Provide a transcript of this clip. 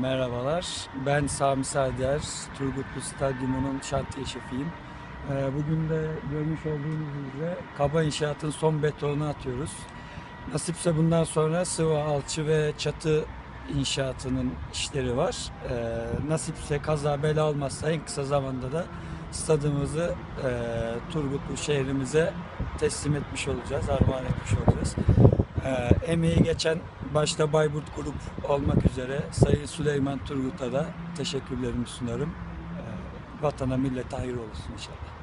Merhabalar, ben Sami Sader, Turgutlu Stadyumu'nun şantiye şefiyim. Ee, Bugün de görmüş olduğunuz üzere kaba inşaatın son betonunu atıyoruz. Nasipse bundan sonra sıva, alçı ve çatı inşaatının işleri var. Ee, Nasipse kaza bela olmazsa en kısa zamanda da stadımızı e, Turgutlu şehrimize teslim etmiş olacağız, armağan etmiş olacağız. Ee, emeği geçen başta Bayburt Grup olmak üzere Sayın Süleyman Turgut'a da teşekkürlerimi sunarım. Ee, vatana millete hayır olsun inşallah.